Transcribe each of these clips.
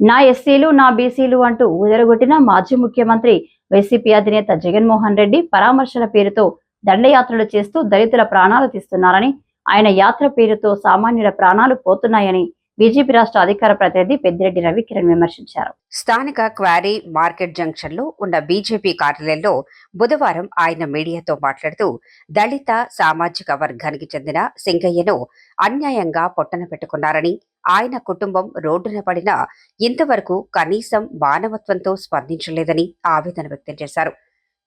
నా ఎస్సీలు నా బీసీలు అంటూ ఉదరగొట్టిన మాజీ ముఖ్యమంత్రి వైసీపీ అధినేత జగన్మోహన్ రెడ్డి పరామర్శల పేరుతో దండయాత్రలు చేస్తూ దళితుల ప్రాణాలు తీస్తున్నారని ఆయన యాత్ర పేరుతో సామాన్యుల ప్రాణాలు పోతున్నాయని బీజేపీ రాష్ట్ర అధికార ప్రతినిధి పెద్దిరెడ్డి రవికిరణ్ విమర్శించారు. స్థానిక క్వారీ మార్కెట్ జంక్షన్లో ఉన్న బీజేపీ కార్యాలయంలో బుధవారం ఆయన మీడియాతో మాట్లాడుతూ దళిత సామాజిక వర్గానికి చెందిన సింగయ్యను అన్యాయంగా పొట్టన పెట్టుకున్నారని ఆయన కుటుంబం రోడ్డున పడినా ఇంతవరకు కనీసం మానవత్వంతో స్పందించలేదని ఆవేదన వ్యక్తం చేశారు.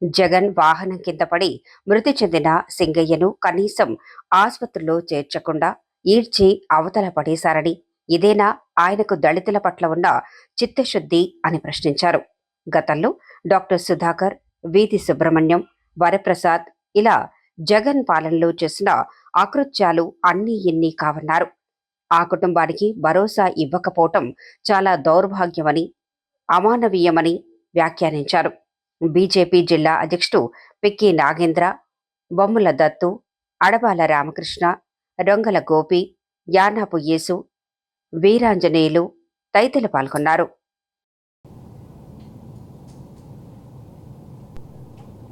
జగన్ వాహనం కింద పడి మృతి చెందిన సింగయ్యను కనీసం ఆసుపత్రిలో చేర్చకుండా ఈడ్చి అవతల పడేశారని ఇదేనా ఆయనకు దళితుల పట్ల ఉన్న చిత్తశుద్ధి అని ప్రశ్నించారు. గతంలో డాక్టర్ సుధాకర్ వీధి సుబ్రహ్మణ్యం వరప్రసాద్ ఇలా జగన్ పాలనలో చేసిన అకృత్యాలు అన్నీ ఇన్ని కావన్నారు. ఆ కుటుంబానికి భరోసా ఇవ్వకపోవటం చాలా దౌర్భాగ్యమని అమానవీయమని వ్యాఖ్యానించారు. బీజేపీ జిల్లా అధ్యక్షుడు పిక్కి నాగేంద్ర బొమ్మల దత్తు అడబాల రామకృష్ణ రొంగల గోపి యానాపు యేసు వీరాంజనేయులు తదితరులు పాల్గొన్నారు.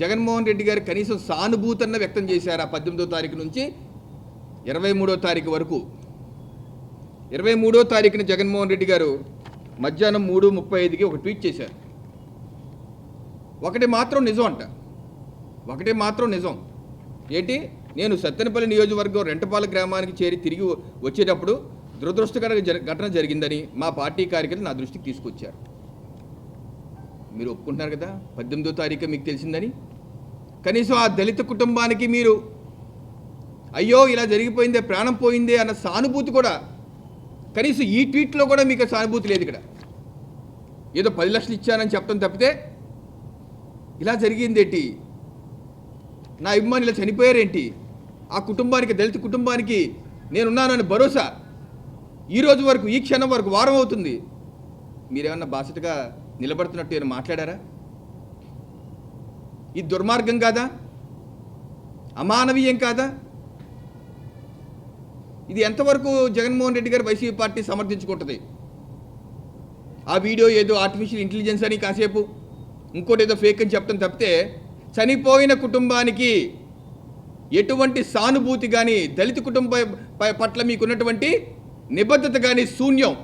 జగన్మోహన్ రెడ్డి గారు కనీసం సానుభూతన్న వ్యక్తం చేశారు ఆ పద్దెనిమిదో తారీఖు నుంచి ఇరవై మూడో తారీఖు వరకు. ఇరవై మూడో తారీఖున జగన్మోహన్ రెడ్డి గారు మధ్యాహ్నం మూడు ముప్పై ఐదుకి ఒక ట్వీట్ చేశారు. ఒకటి మాత్రం నిజం అంట. ఒకటి మాత్రం నిజం. ఏంటి? నేను సత్తెనపల్లి నియోజకవర్గం రెంటపాల గ్రామానికి చేరి తిరిగి వచ్చేటప్పుడు దురదృష్టకర ఘటన జరిగిందని మా పార్టీ కార్యకర్తలు నా దృష్టికి తీసుకొచ్చారు. మీరు ఒప్పుకుంటున్నారు కదా? పద్దెనిమిదో తారీఖు మీకు తెలిసిందని? కనీసం ఆ దళిత కుటుంబానికి మీరు అయ్యో ఇలా జరిగిపోయిందే ప్రాణం పోయిందే అన్న సానుభూతి కూడా కనీసం ఈ ట్వీట్లో కూడా మీకు సానుభూతి లేదు ఇక్కడ. ఏదో పది లక్షలు ఇచ్చానని చెప్పడం తప్పితే ఇలా జరిగిందేంటి? నా అభిమానులు ఇలా చనిపోయారేంటి? ఆ కుటుంబానికి దళిత కుటుంబానికి నేనున్నానని భరోసా ఈ రోజు వరకు ఈ క్షణం వరకు వారం అవుతుంది. మీరేమన్నా బాసటగా నిలబడుతున్నట్టు ఏమైనా మాట్లాడారా? ఇది దుర్మార్గం కాదా? అమానవీయం కాదా? ఇది ఎంతవరకు జగన్మోహన్ రెడ్డి గారు వైసీపీ పార్టీ సమర్థించుకుంటుంది? ఆ వీడియో ఏదో ఆర్టిఫిషియల్ ఇంటెలిజెన్స్ అని కాసేపు ఇంకోటి ఏదో ఫేక్ అని చెప్పడం తప్పితే చనిపోయిన కుటుంబానికి ఎటువంటి సానుభూతి కానీ దళిత కుటుంబ పట్ల మీకున్నటువంటి నిబద్ధత కానీ శూన్యం.